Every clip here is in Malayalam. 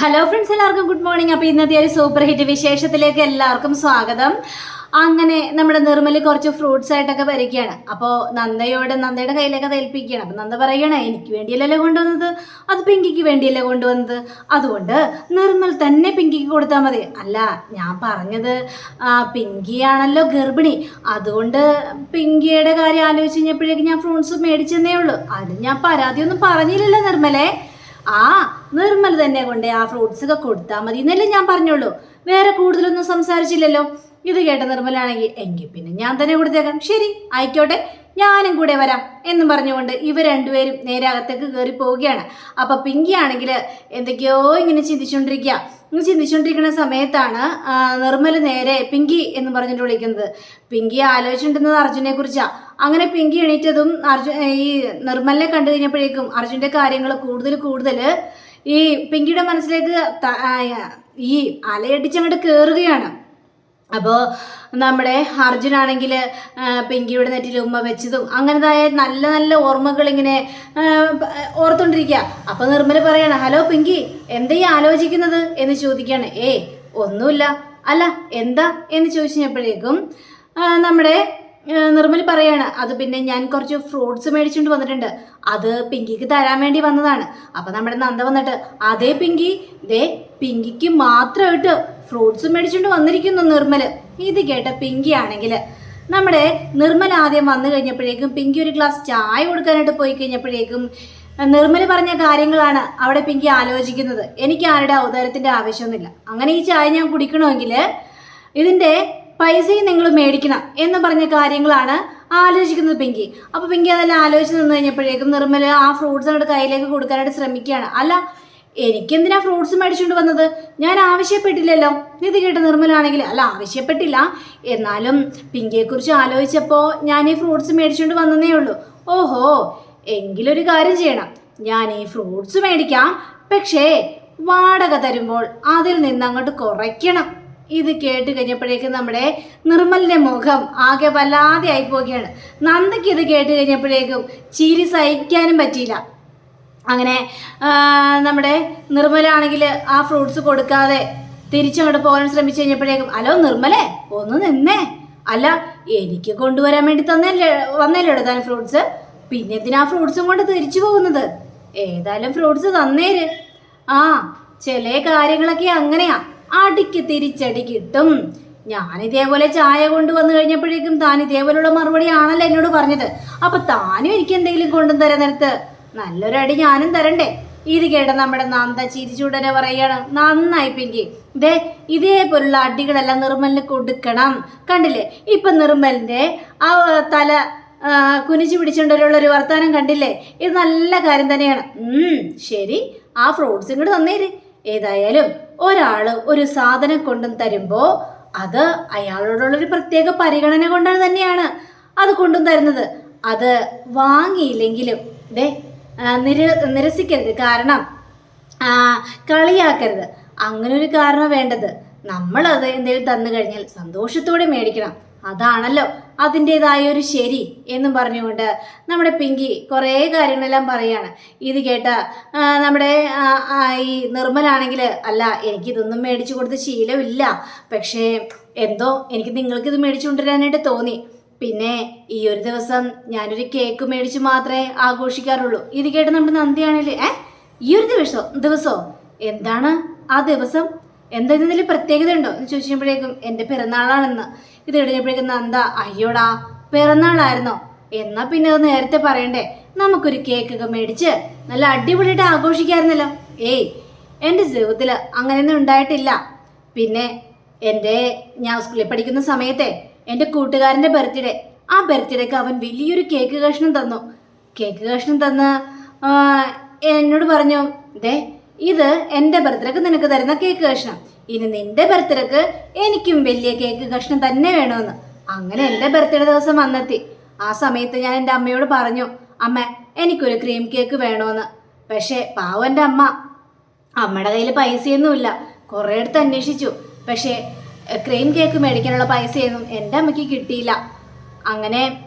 ഹലോ ഫ്രണ്ട്സ് എല്ലാവർക്കും ഗുഡ് മോർണിംഗ് അപ്പോൾ ഇന്നത്തെ ഒരു സൂപ്പർ ഹിറ്റ് വിശേഷത്തിലേക്ക് എല്ലാവർക്കും സ്വാഗതം. അങ്ങനെ നമ്മുടെ നിർമ്മൽ കുറച്ച് ഫ്രൂട്ട്സ് ആയിട്ടൊക്കെ വരികയാണ് അപ്പോൾ നന്ദയോട് നന്ദയുടെ കയ്യിലൊക്കെ അത് ഏൽപ്പിക്കുകയാണ്. അപ്പം നന്ദ പറയണേ എനിക്ക് വേണ്ടിയല്ലല്ലോ കൊണ്ടുവന്നത്. അത് പിങ്കിക്ക് വേണ്ടിയല്ലേ കൊണ്ടുവന്നത്? അതുകൊണ്ട് നിർമ്മൽ തന്നെ പിങ്കിക്ക് കൊടുത്താൽ മതി. അല്ല ഞാൻ പറഞ്ഞത് പിങ്കിയാണല്ലോ ഗർഭിണി. അതുകൊണ്ട് പിങ്കിയുടെ കാര്യം ആലോചിച്ച് കഴിഞ്ഞപ്പോഴേക്ക് ഞാൻ ഫ്രൂട്ട്സ് മേടിച്ചെന്നേ ഉള്ളൂ. അതിന് ഞാൻ പരാതിയൊന്നും പറഞ്ഞില്ലല്ലോ നിർമ്മലേ. ആ നിർമ്മൽ തന്നെ കൊണ്ട് ആ ഫ്രൂട്ട്സ് ഒക്കെ കൊടുത്താൽ മതി എന്നല്ലേ ഞാൻ പറഞ്ഞോളൂ വേറെ കൂടുതലൊന്നും സംസാരിച്ചില്ലല്ലോ. ഇത് കേട്ട നിർമ്മലാണെങ്കിൽ എങ്കിൽ പിന്നെ ഞാൻ തന്നെ കൊടുത്തേക്കാം. ശരി ആയിക്കോട്ടെ. ഞാനും കൂടെ വരാം എന്നും പറഞ്ഞുകൊണ്ട് ഇവർ രണ്ടുപേരും നേരെ അകത്തേക്ക് കയറി പോവുകയാണ് അപ്പൊ പിങ്കി ആണെങ്കിൽ എന്തൊക്കെയോ ഇങ്ങനെ ചിന്തിച്ചുകൊണ്ടിരിക്കുക ഇങ്ങനെ ചിന്തിച്ചുകൊണ്ടിരിക്കുന്ന സമയത്താണ് നിർമ്മല നേരെ പിങ്കി എന്ന് പറഞ്ഞിട്ട് വിളിക്കുന്നത്. പിങ്കി ആലോചിച്ചിട്ടുണ്ടെന്നത് അർജുനെ കുറിച്ചാണ് അങ്ങനെ പിങ്കി എണീറ്റതും അർജുൻ ഈ നിർമ്മലിനെ കണ്ടു കഴിഞ്ഞപ്പോഴേക്കും അർജുന്റെ കാര്യങ്ങൾ കൂടുതൽ കൂടുതൽ ഈ പിങ്കിയുടെ മനസ്സിലേക്ക് ഈ അലയടിച്ചങ്ങോട്ട് കയറുകയാണ് അപ്പോൾ നമ്മുടെ അർജുനാണെങ്കിൽ പിങ്കിയുടെ നെറ്റിൽ ഉമ്മ വെച്ചതും അങ്ങനതായ നല്ല നല്ല ഓർമ്മകൾ ഇങ്ങനെ ഓർത്തുകൊണ്ടിരിക്കുക അപ്പോൾ നിർമ്മല പറയാണ് ഹലോ പിങ്കി എന്താ ഈ ആലോചിക്കുന്നത്? എന്ന് ചോദിക്കുകയാണ് ഏ ഒന്നുമില്ല. അല്ല എന്താ? എന്ന് ചോദിച്ചപ്പോഴേക്കും നമ്മുടെ നിർമ്മൽ പറയാണ് അത് പിന്നെ ഞാൻ കുറച്ച് ഫ്രൂട്ട്സ് മേടിച്ചുകൊണ്ട് വന്നിട്ടുണ്ട്. അത് പിങ്കിക്ക് തരാൻ വേണ്ടി വന്നതാണ്. അപ്പം നമ്മുടെ നന്ദ വന്നിട്ട് അതേ പിങ്കി ദേ പിങ്കിക്ക് മാത്രമായിട്ട് ഫ്രൂട്ട്സ് മേടിച്ചുകൊണ്ട് വന്നിരിക്കുന്നു നിർമ്മൽ ഇത് കേട്ട പിങ്കി ആണെങ്കിൽ നമ്മുടെ നിർമ്മൽ ആദ്യം വന്നു കഴിഞ്ഞപ്പോഴേക്കും പിങ്കി ഒരു ഗ്ലാസ് ചായ കൊടുക്കാനായിട്ട് പോയി കഴിഞ്ഞപ്പോഴേക്കും നിർമ്മൽ പറഞ്ഞ കാര്യങ്ങളാണ് അവിടെ പിങ്കി ആലോചിക്കുന്നത്. എനിക്ക് ആരുടെ അവതാരത്തിന്റെ ആവശ്യമൊന്നുമില്ല. അങ്ങനെ ഈ ചായ ഞാൻ കുടിക്കണമെങ്കിൽ ഇതിന്റെ പൈസയും നിങ്ങൾ മേടിക്കണം എന്ന് പറഞ്ഞ കാര്യങ്ങളാണ് ആലോചിക്കുന്നത് പിങ്കി. അപ്പോൾ പിങ്കി അതെല്ലാം ആലോചിച്ച് നിന്ന് കഴിഞ്ഞപ്പോഴേക്കും നിർമ്മൽ ആ ഫ്രൂട്ട്സ് അങ്ങോട്ട് കയ്യിലേക്ക് കൊടുക്കാനായിട്ട് ശ്രമിക്കുകയാണ്. അല്ല എനിക്കെന്തിനാ ഫ്രൂട്ട്സ് മേടിച്ചുകൊണ്ട് വന്നത്? ഞാൻ ആവശ്യപ്പെട്ടില്ലല്ലോ. നിധി കേട്ട് നിർമ്മലാണെങ്കിൽ അല്ല ആവശ്യപ്പെട്ടില്ല. എന്നാലും പിങ്കിയെക്കുറിച്ച് ആലോചിച്ചപ്പോൾ ഞാൻ ഈ ഫ്രൂട്ട്സ് മേടിച്ചുകൊണ്ട് വന്നതേ ഉള്ളൂ. ഓഹോ എങ്കിലൊരു കാര്യം ചെയ്യണം. ഞാൻ ഈ ഫ്രൂട്ട്സ് മേടിക്കാം. പക്ഷേ വാടക തരുമ്പോൾ അതിൽ നിന്ന് അങ്ങോട്ട് കുറയ്ക്കണം. ഇത് കേട്ട് കഴിഞ്ഞപ്പോഴേക്കും നമ്മുടെ നിർമ്മലിന്റെ മുഖം ആകെ വല്ലാതെ ആയി പോവുകയാണ്. നന്ദയ്ക്ക് ഇത് കേട്ട് കഴിഞ്ഞപ്പോഴേക്കും ചിരി സഹിക്കാനും പറ്റിയില്ല. അങ്ങനെ നമ്മുടെ നിർമ്മലാണെങ്കിൽ ആ ഫ്രൂട്ട്സ് കൊടുക്കാതെ തിരിച്ചങ്ങോട്ട് പോകാൻ ശ്രമിച്ചു കഴിഞ്ഞപ്പോഴേക്കും അലോ നിർമ്മലേ ഒന്ന് നിന്നേ. അല്ല എനിക്ക് കൊണ്ടുവരാൻ വേണ്ടി തന്നല്ലേ വന്നല്ലേ താൻ ഫ്രൂട്ട്സ് പിന്നെ എന്തിനാ ഫ്രൂട്ട്സും കൊണ്ട് തിരിച്ചു പോകുന്നത്? ഏതായാലും ഫ്രൂട്ട്സ് തന്നേര്. ആ ചില കാര്യങ്ങളൊക്കെ അങ്ങനെയാ. അടിക്ക് തിരിച്ചടി കിട്ടും. ഞാൻ ഇതേപോലെ ചായ കൊണ്ടുവന്നു കഴിഞ്ഞപ്പോഴേക്കും താൻ ഇതേപോലെയുള്ള മറുപടി ആണല്ലോ എന്നോട് പറഞ്ഞത്. അപ്പൊ താനും എനിക്ക് എന്തെങ്കിലും കൊണ്ടുവരാൻ നേരത്ത് നല്ലൊരു അടി ഞാനും തരണ്ടേ. ഇത് കേട്ട നമ്മുടെ നന്ദ ചിരിച്ചുടനെ പറയാണ് നന്നായി പിങ്കി. ദേ ഇതേപോലുള്ള അടികളെല്ലാം നിർമ്മലിന് കൊടുക്കണം. കണ്ടില്ലേ? ഇപ്പൊ നിർമ്മലിന്റെ ആ തല കുനിച്ചു പിടിച്ചുകൊണ്ടുള്ള ഒരു വർത്തമാനം കണ്ടില്ലേ? ഇത് നല്ല കാര്യം തന്നെയാണ്. ശരി. ആ ഫ്രൂട്ട്സ് ഇങ്ങോട്ട് തന്നേര്. ഏതായാലും ഒരാൾ ഒരു സാധനം കൊണ്ടും തരുമ്പോ അത് അയാളോടുള്ളൊരു പ്രത്യേക പരിഗണന കൊണ്ടാണ് തന്നെയാണ് അത് കൊണ്ടും തരുന്നത്. അത് വാങ്ങിയില്ലെങ്കിലും ദേ നിര നിരസിക്കരുത്. കാരണം കളിയാക്കരുത്. അങ്ങനെ ഒരു കാരണം വേണ്ടത്. നമ്മളത് എന്തെങ്കിലും തന്നു കഴിഞ്ഞാൽ സന്തോഷത്തോടെ മേടിക്കണം. അതാണല്ലോ അതിന്റെതായ ഒരു ശരി എന്നും പറഞ്ഞുകൊണ്ട് നമ്മുടെ പിങ്കി കുറേ കാര്യങ്ങളെല്ലാം പറയാണ്. ഇത് കേട്ട നമ്മുടെ ഈ നിർമ്മലാണെങ്കിൽ അല്ല എനിക്കിതൊന്നും മേടിച്ചു കൊടുത്ത ശീലമില്ല. പക്ഷേ എന്തോ എനിക്ക് നിങ്ങൾക്കിത് മേടിച്ചു കൊണ്ടുവരാനായിട്ട് തോന്നി. പിന്നെ ഈ ഒരു ദിവസം ഞാനൊരു കേക്ക് മേടിച്ച് മാത്രമേ ആഘോഷിക്കാറുള്ളൂ. ഇത് കേട്ട് നമ്മുടെ നന്ദിയാണല്ലേ? ഏ? ഈ ഒരു ദിവസം ദിവസോ? എന്താണ് ആ ദിവസം? എന്താ ഇതിൽ പ്രത്യേകത ഉണ്ടോ? എന്ന് ചോദിച്ചപ്പോഴേക്കും എന്റെ പിറന്നാളാണെന്ന്. ഇത് കഴിഞ്ഞപ്പോഴേക്കും നന്ദ അയ്യോടാ പിറന്നാളായിരുന്നോ? എന്നാ പിന്നെ അത് നേരത്തെ പറയണ്ടേ. നമുക്കൊരു കേക്കൊക്കെ മേടിച്ച് നല്ല അടിപൊളിയായിട്ട് ആഘോഷിക്കായിരുന്നല്ലോ. ഏയ് എന്റെ ജീവിതത്തിൽ അങ്ങനെയൊന്നും ഉണ്ടായിട്ടില്ല. പിന്നെ എന്റെ ഞാൻ സ്കൂളിൽ പഠിക്കുന്ന സമയത്തെ എന്റെ കൂട്ടുകാരന്റെ ബർത്ത്ഡേ. ആ ബർത്ത്ഡേക്ക് അവൻ വലിയൊരു കേക്ക് കഷ്ണം തന്നു. കേക്ക് കഷ്ണം തന്ന് എന്നോട് പറഞ്ഞു ദേ ഇത് എന്റെ ബർത്ത്ഡേക്ക് നിനക്ക് തരുന്ന കേക്ക് കഷ്ണം. ഇനി നിന്റെ ബർത്ത്ഡേക്ക് എനിക്കും വലിയ കേക്ക് കഷ്ണം തന്നെ വേണമെന്ന്. അങ്ങനെ എന്റെ ബർത്ത്ഡേ ദിവസം വന്നെത്തി. ആ സമയത്ത് ഞാൻ എന്റെ അമ്മയോട് പറഞ്ഞു അമ്മ എനിക്കൊരു ക്രീം കേക്ക് വേണമെന്ന്. പക്ഷേ പാവം എന്റെ അമ്മ അമ്മയുടെ കയ്യിൽ പൈസയൊന്നുമില്ല. കുറേ അടുത്ത് അന്വേഷിച്ചു. പക്ഷേ ക്രീം കേക്ക് മേടിക്കാനുള്ള പൈസയൊന്നും എന്റെ അമ്മയ്ക്ക് കിട്ടിയില്ല. അങ്ങനെ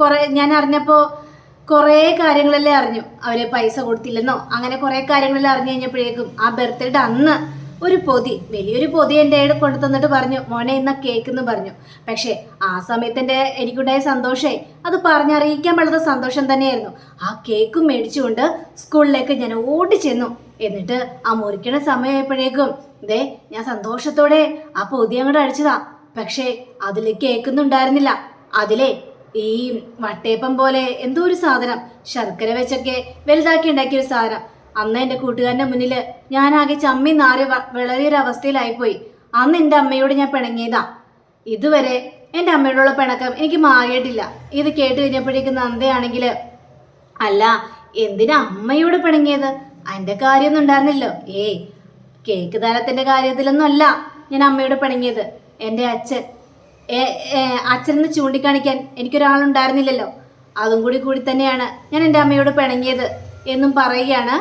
കുറേ ഞാൻ അറിഞ്ഞപ്പോൾ കുറേ കാര്യങ്ങളെല്ലാം അറിഞ്ഞു. അവർ പൈസ കൊടുത്തില്ലെന്നോ? അങ്ങനെ കുറേ കാര്യങ്ങളെല്ലാം അറിഞ്ഞു കഴിഞ്ഞപ്പോഴേക്കും ആ ബർത്ത്ഡേ അന്ന് ഒരു പൊതി വലിയൊരു പൊതി എന്റെ കയ്യിൽ കൊണ്ടു തന്നിട്ട് പറഞ്ഞു മോനെ ഇന്ന കേക്ക് എന്ന് പറഞ്ഞു. പക്ഷേ ആ സമയത്ത് എന്റെ എനിക്കുണ്ടായ സന്തോഷേ അത് പറഞ്ഞറിയിക്കാൻ വളരെ സന്തോഷം തന്നെയായിരുന്നു. ആ കേക്കും മേടിച്ചുകൊണ്ട് സ്കൂളിലേക്ക് ഞാൻ ഓടി ചെന്നു. എന്നിട്ട് ആ മുറിക്കണ സമയമായപ്പോഴേക്കും ദേ ഞാൻ സന്തോഷത്തോടെ ആ പൊതി അങ്ങോട്ട് അടിച്ചതാ പക്ഷേ അതിൽ കേൾക്കുന്നുണ്ടായിരുന്നില്ല. അതിലെ ഈ വട്ടയപ്പം പോലെ എന്തോ ഒരു സാധനം ശർക്കര വെച്ചൊക്കെ വലുതാക്കി ഉണ്ടാക്കിയ ഒരു സാധനം. അന്ന് എന്റെ കൂട്ടുകാരന്റെ മുന്നിൽ ഞാൻ ആകെ ചമ്മി നാറി വിളറിയൊരു അവസ്ഥയിലായിപ്പോയി. അന്ന് എന്റെ അമ്മയോട് ഞാൻ പിണങ്ങിയതാ. ഇതുവരെ എന്റെ അമ്മയോടുള്ള പിണക്കം എനിക്ക് മാറിയിട്ടില്ല. ഇത് കേട്ട് കഴിഞ്ഞപ്പോഴേക്കും നന്ദയാണെങ്കിൽ അല്ല എന്തിനാ അമ്മയോട് പിണങ്ങിയത്? അതിന്റെ കാര്യമൊന്നും ഉണ്ടായിരുന്നില്ലോ ഏയ് കേക്ക് തരത്തിന്റെ കാര്യത്തിലൊന്നും അല്ല ഞാൻ അമ്മയോട് പിണങ്ങിയത്. എന്റെ അച്ഛൻ. അച്ഛനെന്ന് ചൂണ്ടിക്കാണിക്കാൻ എനിക്കൊരാളുണ്ടായിരുന്നില്ലല്ലോ. അതും കൂടി കൂടി തന്നെയാണ് ഞാൻ എന്റെ അമ്മയോട് പിണങ്ങിയത് എന്നും പറയുകയാണ്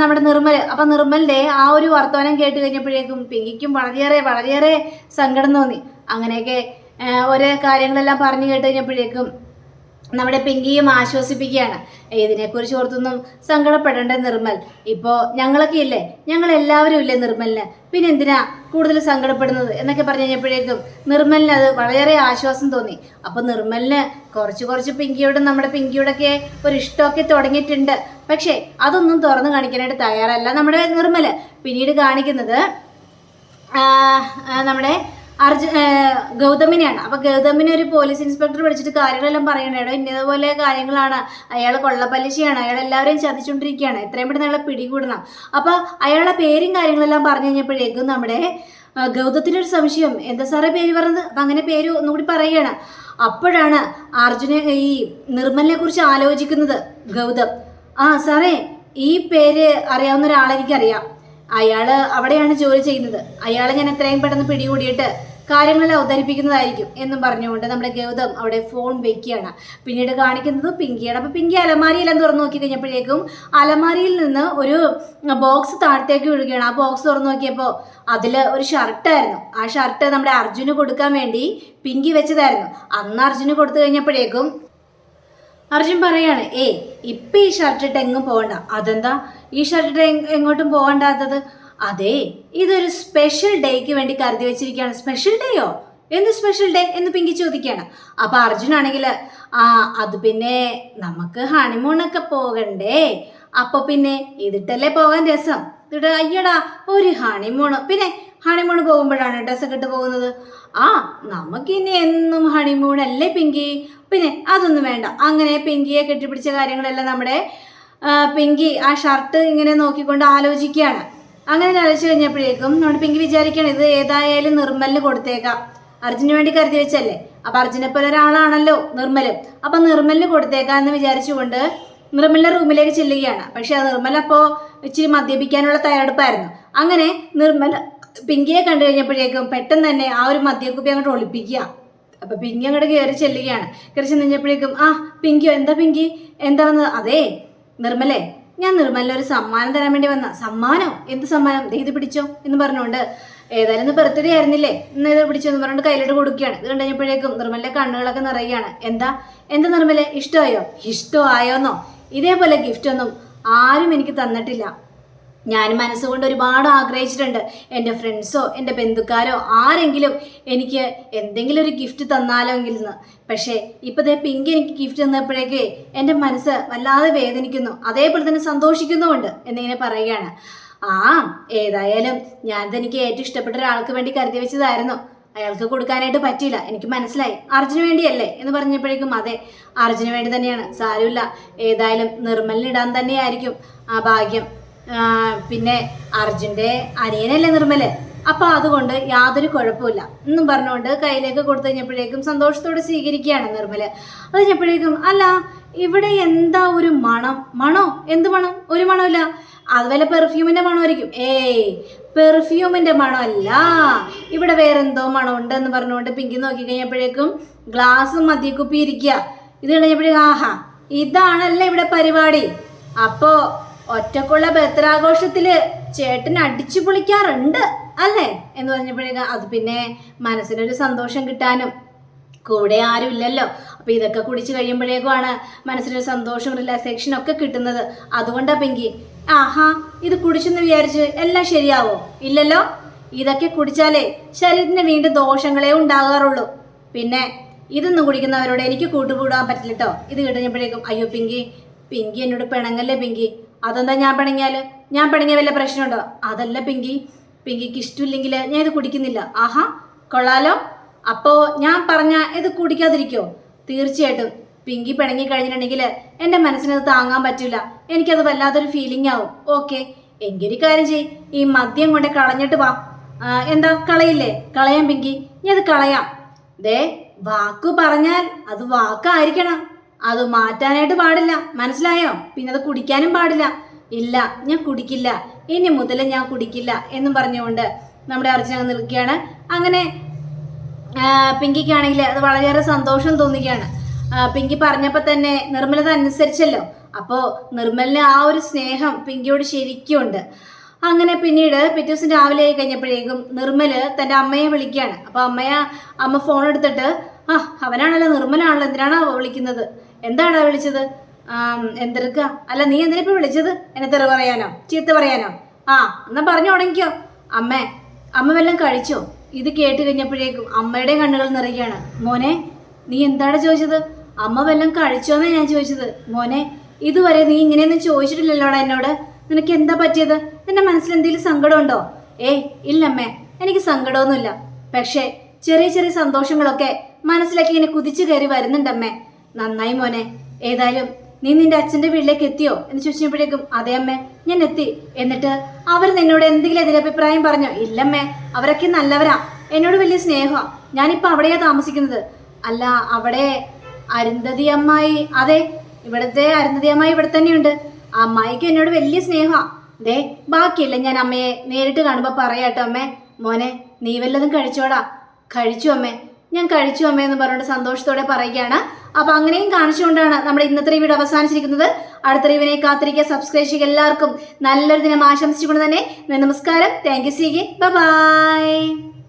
നമ്മുടെ നിർമ്മൽ. അപ്പം നിർമ്മലിന്റെ ആ ഒരു വർത്തമാനം കേട്ട് കഴിഞ്ഞപ്പോഴേക്കും പിങ്കിക്കും വളരെയേറെ വളരെയേറെ സങ്കടം തോന്നി. അങ്ങനെയൊക്കെ ഓരോ കാര്യങ്ങളെല്ലാം പറഞ്ഞു കേട്ട് കഴിഞ്ഞപ്പോഴേക്കും നമ്മുടെ പിങ്കിയും ആശ്വസിപ്പിക്കുകയാണ്. ഇതിനെക്കുറിച്ച് ഓർത്തൊന്നും സങ്കടപ്പെടേണ്ട നിർമ്മൽ. ഇപ്പോ ഞങ്ങളൊക്കെ ഇല്ലേ? ഞങ്ങൾ എല്ലാവരും ഇല്ലേ നിർമ്മലിന്? പിന്നെ എന്തിനാ കൂടുതൽ സങ്കടപ്പെടുന്നത് എന്നൊക്കെ പറഞ്ഞു കഴിഞ്ഞപ്പോഴേക്കും നിർമ്മലിന് അത് വളരെ ആശ്വാസം തോന്നി. അപ്പോൾ നിർമ്മലിന് കുറച്ച് കുറച്ച് പിങ്കിയോടും നമ്മുടെ പിങ്കിയോടൊക്കെ ഒരു ഇഷ്ടമൊക്കെ തുടങ്ങിയിട്ടുണ്ട്. പക്ഷേ അതൊന്നും തുറന്നു കാണിക്കാനായിട്ട് തയ്യാറല്ല നമ്മുടെ നിർമ്മൽ. പിന്നീട് കാണിക്കുന്നത് നമ്മുടെ അർജു ഗൗതമിനെയാണ്. അപ്പൊ ഗൗതമിനെ ഒരു പോലീസ് ഇൻസ്പെക്ടർ വിളിച്ചിട്ട് കാര്യങ്ങളെല്ലാം പറയണേടോ ഇന്നതുപോലെ കാര്യങ്ങളാണ്. അയാൾ കൊള്ളപ്പലിശയാണ്. അയാൾ എല്ലാവരെയും ചതിച്ചുകൊണ്ടിരിക്കുകയാണ് എത്രയും പെട്ടെന്ന് അയാളെ പിടികൂടണം. അപ്പൊ അയാളുടെ പേരും കാര്യങ്ങളെല്ലാം പറഞ്ഞു കഴിഞ്ഞപ്പോഴേക്കും നമ്മുടെ ഗൗതത്തിന് ഗൗതത്തിനൊരു സംശയം. എന്താ സാറേ പേര് പറഞ്ഞത്? അപ്പൊ അങ്ങനെ പേര് ഒന്നുകൂടി പറയുകയാണ്. അപ്പോഴാണ് അർജുന ഈ നിർമ്മലിനെ കുറിച്ച് ആലോചിക്കുന്നത് ഗൗതം. ആ സാറേ ഈ പേര് അറിയാവുന്ന ഒരാളെനിക്കറിയാം. അയാൾ അവിടെയാണ് ജോലി ചെയ്യുന്നത്. അയാളെ ഞാൻ എത്രയും പെട്ടെന്ന് പിടികൂടിയിട്ട് കാര്യങ്ങളെല്ലാം അവതരിപ്പിക്കുന്നതായിരിക്കും എന്നും പറഞ്ഞുകൊണ്ട് നമ്മുടെ ഗൗതം അവിടെ ഫോൺ വെക്കുകയാണ്. പിന്നീട് കാണിക്കുന്നത് പിങ്കിയാണ്. അപ്പൊ പിങ്കി അലമാരിയെല്ലാം തുറന്നു നോക്കി കഴിഞ്ഞപ്പോഴേക്കും അലമാരിയിൽ നിന്ന് ഒരു ബോക്സ് താഴത്തേക്ക് വീഴുകയാണ് ആ ബോക്സ് തുറന്നു നോക്കിയപ്പോൾ അതിൽ ഒരു ഷർട്ടായിരുന്നു ആ ഷർട്ട് നമ്മുടെ അർജുന് കൊടുക്കാൻ വേണ്ടി പിങ്കി വെച്ചതായിരുന്നു. അന്ന് അർജുന് കൊടുത്തു കഴിഞ്ഞപ്പോഴേക്കും അർജുൻ പറയാണ് ഏ ഇപ്പം ഈ ഷർട്ട് ഇട്ട് എങ്ങും പോകണ്ട അതെന്താ? ഈ ഷർട്ട് ഇട്ട് എങ്ങോട്ടും പോകണ്ടാത്തത് അതെ ഇതൊരു സ്പെഷ്യൽ ഡേക്ക് വേണ്ടി കരുതി വെച്ചിരിക്കുകയാണ്. സ്പെഷ്യൽ ഡേയോ എന്ത് സ്പെഷ്യൽ ഡേ എന്ന് പിങ്കി ചോദിക്കുകയാണ്. അപ്പൊ അർജുൻ ആണെങ്കിൽ ആ അത് പിന്നെ നമുക്ക് ഹണിമൂണൊക്കെ പോകണ്ടേ. അപ്പൊ പിന്നെ ഇതിട്ടല്ലേ പോകാൻ രസം. ഇതിട്ട് അയ്യടാ ഒരു ഹണിമൂണ് പിന്നെ ഹണിമൂൺ പോകുമ്പോഴാണ് ഡ്രസ്സൊക്കെ ഇട്ട് പോകുന്നത്. ആ നമുക്കിനി എന്നും ഹണിമൂൺ അല്ലേ പിങ്കി? പിന്നെ അതൊന്നും വേണ്ട. അങ്ങനെ പിങ്കിയെ കെട്ടിപ്പിടിച്ച കാര്യങ്ങളെല്ലാം നമ്മുടെ പിങ്കി ആ ഷർട്ട് ഇങ്ങനെ നോക്കിക്കൊണ്ട് ആലോചിക്കുകയാണ്. അങ്ങനെ ആലോചിച്ച് കഴിഞ്ഞപ്പോഴേക്കും നമ്മുടെ പിങ്കി വിചാരിക്കുകയാണ് ഇത് ഏതായാലും നിർമ്മലിന് കൊടുത്തേക്കാം. അർജുന് വേണ്ടി കരുതി വെച്ചല്ലേ? അപ്പൊ അർജുനെ പോലെ ഒരാളാണല്ലോ നിർമ്മലും. അപ്പൊ നിർമ്മലിന് കൊടുത്തേക്കാം എന്ന് വിചാരിച്ചുകൊണ്ട് നിർമ്മലിന്റെ റൂമിലേക്ക് ചെല്ലുകയാണ്. പക്ഷെ ആ നിർമ്മൽ അപ്പോൾ ഇച്ചിരി മദ്യപിക്കാനുള്ള തയ്യാറെടുപ്പായിരുന്നു. അങ്ങനെ നിർമ്മൽ പിങ്കിയെ കണ്ടു കഴിഞ്ഞപ്പോഴേക്കും പെട്ടെന്ന് തന്നെ ആ ഒരു മദ്യക്കുപ്പി അങ്ങോട്ട് ഒളിപ്പിക്കുക. അപ്പൊ പിങ്കി അങ്ങോട്ട് കയറി ചെല്ലുകയാണ്. കയറി കഴിഞ്ഞപ്പോഴേക്കും ആ പിങ്കിയോ? എന്താ പിങ്കി? എന്താ വന്നത്? അതേ നിർമ്മലേ ഞാൻ നിർമ്മലിന് ഒരു സമ്മാനം തരാൻ വേണ്ടി വന്ന. സമ്മാനോ? എന്ത് സമ്മാനം? ഇത് പിടിച്ചോ എന്ന് പറഞ്ഞുകൊണ്ട് ഏതായാലും ഇന്ന് ബർത്ത്ഡേ ആയിരുന്നില്ലേ? ഇന്ന് ഇത് പിടിച്ചോ എന്ന് പറഞ്ഞുകൊണ്ട് കയ്യിലോട്ട് കൊടുക്കുകയാണ്. ഇത് കഴിഞ്ഞപ്പോഴേക്കും നിർമ്മലിന്റെ കണ്ണുകളൊക്കെ നിറയുകയാണ്. എന്താ? എന്താ നിർമ്മലെ? ഇഷ്ടമായോ? ഇഷ്ടമായോന്നോ? ഇതേപോലെ ഗിഫ്റ്റ് ഒന്നും ആരും എനിക്ക് തന്നിട്ടില്ല. ഞാൻ മനസ്സുകൊണ്ട് ഒരുപാട് ആഗ്രഹിച്ചിട്ടുണ്ട്. എന്റെ ഫ്രണ്ട്സോ എന്റെ ബന്ധുക്കാരോ ആരെങ്കിലും എനിക്ക് എന്തെങ്കിലും ഒരു ഗിഫ്റ്റ് തന്നാലോ നിന്ന് പക്ഷേ ദേ പിങ്ക് എനിക്ക് ഗിഫ്റ്റ് തന്നപ്പോഴേക്കേ എന്റെ മനസ്സ് വല്ലാതെ വേദനിക്കുന്നു. അതേപോലെ തന്നെ സന്തോഷിക്കുന്നുമുണ്ട് എന്നിങ്ങനെ പറയുകയാണ്. ആ ഏതായാലും ഞാൻ എനിക്ക് ഏറ്റവും ഇഷ്ടപ്പെട്ട ഒരാൾക്ക് വേണ്ടി കരുതി വെച്ചതായിരുന്നു. അയാൾക്ക് കൊടുക്കാനായിട്ട് പറ്റിയില്ല. എനിക്ക് മനസ്സിലായി. അർജുന് വേണ്ടിയല്ലേ എന്ന് പറഞ്ഞപ്പോഴേക്കും അതെ അർജുന് വേണ്ടി തന്നെയാണ്. സാരമില്ല. ഏതായാലും നിർമ്മലിനിടാൻ തന്നെയായിരിക്കും ആ ഭാഗ്യം. പിന്നെ അർജുന്റെ അനിയനല്ലേ നിർമ്മൽ? അപ്പൊ അതുകൊണ്ട് യാതൊരു കുഴപ്പമില്ല എന്നും പറഞ്ഞുകൊണ്ട് കയ്യിലേക്ക് കൊടുത്തു കഴിഞ്ഞപ്പോഴേക്കും സന്തോഷത്തോടെ സ്വീകരിക്കുകയാണ് നിർമ്മൽ. അത് കഴിഞ്ഞപ്പോഴേക്കും അല്ല ഇവിടെ എന്താ ഒരു മണം? മണോ? എന്ത് മണം? ഒരു മണമില്ല അതുപോലെ പെർഫ്യൂമിന്റെ മണമായിരിക്കും. ഏയ് പെർഫ്യൂമിന്റെ മണമല്ല. ഇവിടെ വേറെന്തോ ഉണ്ട് എന്ന് പറഞ്ഞുകൊണ്ട് പിങ്കി നോക്കി കഴിഞ്ഞപ്പോഴേക്കും ഗ്ലാസ് മദ്യക്കുപ്പി ഇരിക്കുക ഇത് കഴിഞ്ഞപ്പോഴേക്കും ആഹാ ഇതാണല്ലേ ഇവിടെ പരിപാടി. അപ്പോ ഒറ്റക്കുള്ള ബർത്ത്ഡാഘോഷത്തിൽ ചേട്ടൻ അടിച്ചു പൊളിക്കാറുണ്ട് അല്ലേ? എന്ന് പറഞ്ഞപ്പോഴേക്കും അത് പിന്നെ മനസ്സിനൊരു സന്തോഷം കിട്ടാനും. കൂടെ ആരും ഇല്ലല്ലോ. അപ്പോൾ ഇതൊക്കെ കുടിച്ചു കഴിയുമ്പോഴേക്കുമാണ് മനസ്സിനൊരു സന്തോഷം റിലാക്സേഷൻ ഒക്കെ കിട്ടുന്നത്. അതുകൊണ്ടാ പിങ്കി ആഹാ ഇത് കുടിച്ചെന്ന് വിചാരിച്ച് എല്ലാം ശരിയാവോ? ഇല്ലല്ലോ? ഇതൊക്കെ കുടിച്ചാലേ ശരീരത്തിന് വീണ്ടും ദോഷങ്ങളെ ഉണ്ടാകാറുള്ളൂ. പിന്നെ ഇതൊന്നും കുടിക്കുന്നവരോട് എനിക്ക് കൂട്ടുകൂടാൻ പറ്റില്ല കേട്ടോ ഇത് കിട്ടുമ്പോഴേക്കും അയ്യോ പിങ്കി പിങ്കി എന്നോട് പിണങ്ങല്ലേ പിങ്കി? അതെന്താ ഞാൻ പിണങ്ങിയാൽ ഞാൻ പിണങ്ങിയ വല്ല പ്രശ്നമുണ്ടോ? അതല്ല പിങ്കി. പിങ്കിക്ക് ഇഷ്ടമില്ലെങ്കിൽ ഞാൻ ഇത് കുടിക്കുന്നില്ല. ആഹാ കൊള്ളാലോ. അപ്പോ ഞാൻ പറഞ്ഞ ഇത് കുടിക്കാതിരിക്കോ? തീർച്ചയായിട്ടും. പിങ്കി പിണങ്ങി കഴിഞ്ഞിട്ടുണ്ടെങ്കിൽ എന്റെ മനസ്സിനത് താങ്ങാൻ പറ്റില്ല എനിക്കത് വല്ലാത്തൊരു ഫീലിംഗ് ആവും. ഓക്കെ. എങ്കിലും കാര്യം ചെയ് ഈ മദ്യം കൊണ്ട് കളഞ്ഞിട്ട് വാ. എന്താ? കളയില്ലേ? കളയാം പിങ്കി. ഞാൻ അത് കളയാം. ദേ വാക്കു പറഞ്ഞാൽ അത് വാക്കായിരിക്കണം. അത് മാറ്റാനായിട്ട് പാടില്ല. മനസ്സിലായോ? പിന്നെ അത് കുടിക്കാനും പാടില്ല. ഇല്ല ഞാൻ കുടിക്കില്ല. ഇനി മുതൽ ഞാൻ കുടിക്കില്ല എന്നും പറഞ്ഞുകൊണ്ട് നമ്മുടെ അർച്ചന നിൽക്കുകയാണ്. അങ്ങനെ പിങ്കിക്കാണെങ്കിൽ അത് വളരെയേറെ സന്തോഷം തോന്നുകയാണ്. പിങ്കി പറഞ്ഞപ്പോൾ തന്നെ നിർമ്മലത അനുസരിച്ചല്ലോ. അപ്പോൾ നിർമ്മലിന് ആ ഒരു സ്നേഹം പിങ്കിയോട് ശരിക്കുമുണ്ട്. അങ്ങനെ പിന്നീട് പിറ്റേ ദിവസം രാവിലെ കഴിഞ്ഞപ്പോഴേക്കും നിർമ്മൽ തന്റെ അമ്മയെ വിളിക്കുകയാണ്. അപ്പോൾ അമ്മയെ അമ്മ ഫോൺ എടുത്തിട്ട് ആ അവനാണല്ലോ നിർമ്മലാണല്ലോ എന്തിനാണോ വിളിക്കുന്നത്? എന്താടാ വിളിച്ചത്? എന്തെടുക്ക? അല്ല നീ എന്തിനാ ഇപ്പൊ വിളിച്ചത്? എന്നെ തെറി പറയാനോ? ചീത്ത പറയാനോ? ആ എന്നാ പറഞ്ഞു തുടങ്ങിക്കോ. അമ്മേ അമ്മ വല്ലതും കഴിച്ചോ? ഇത് കേട്ട് കഴിഞ്ഞപ്പോഴേക്കും അമ്മയുടെ കണ്ണുകൾ നിറയുകയാണ്. മോനെ നീ എന്താണ് ചോദിച്ചത്? അമ്മ വല്ലതും കഴിച്ചോന്നാ ഞാൻ ചോദിച്ചത്? മോനെ ഇതുവരെ നീ ഇങ്ങനെയൊന്നും ചോദിച്ചിട്ടില്ലല്ലോടാ എന്നോട്? നിനക്ക് എന്താ പറ്റിയത്? നിന്റെ മനസ്സിൽ എന്തെങ്കിലും സങ്കടമുണ്ടോ? ഏയ് ഇല്ലമ്മേ എനിക്ക് സങ്കടമൊന്നുമില്ല. പക്ഷേ ചെറിയ ചെറിയ സന്തോഷങ്ങളൊക്കെ മനസ്സിലേക്ക് ഇങ്ങനെ കുതിച്ചു കയറി വരുന്നുണ്ടമ്മേ. നന്നായി മോനെ. ഏതായാലും നീ നിന്റെ അച്ഛന്റെ വീട്ടിലേക്ക് എത്തിയോ എന്ന് ചോദിച്ചപ്പോഴേക്കും അതെ അമ്മേ ഞാൻ എത്തി. എന്നിട്ട് അവർ നിന്നോട് എന്തെങ്കിലും എതിരഭിപ്രായം പറഞ്ഞോ? ഇല്ലമ്മേ അവരൊക്കെ നല്ലവരാ. എന്നോട് വലിയ സ്നേഹമാ. ഞാനിപ്പോ അവിടെയാ താമസിക്കുന്നത്. അല്ല അവിടെ അരുന്ധതി അമ്മായി. അതെ ഇവിടത്തെ അരുന്ധതി അമ്മായി ഇവിടെ തന്നെയുണ്ട്. അമ്മായിക്ക് എന്നോട് വലിയ സ്നേഹമാ. ദേ ബാക്കിയില്ല ഞാൻ അമ്മയെ നേരിട്ട് കാണുമ്പോൾ പറയാട്ടോ അമ്മേ. മോനെ നീ വല്ലതും കഴിച്ചോടാ. കഴിച്ചു അമ്മേ. ഞാൻ കഴിച്ചു അമ്മേ എന്ന് പറഞ്ഞുകൊണ്ട് സന്തോഷത്തോടെ പറയുകയാണ്. അപ്പൊ അങ്ങനെയും കാണിച്ചുകൊണ്ടാണ് നമ്മുടെ ഇന്നത്തെ വീഡിയോ അവസാനിച്ചിരിക്കുന്നത്. അടുത്ത റീവിനെ കാത്തിരിക്കുക. സബ്സ്ക്രൈബ് ചെയ്യുക എല്ലാവർക്കും നല്ലൊരു ദിനം ആശംസിച്ചുകൊണ്ട് തന്നെ. നമസ്കാരം. Thank you C by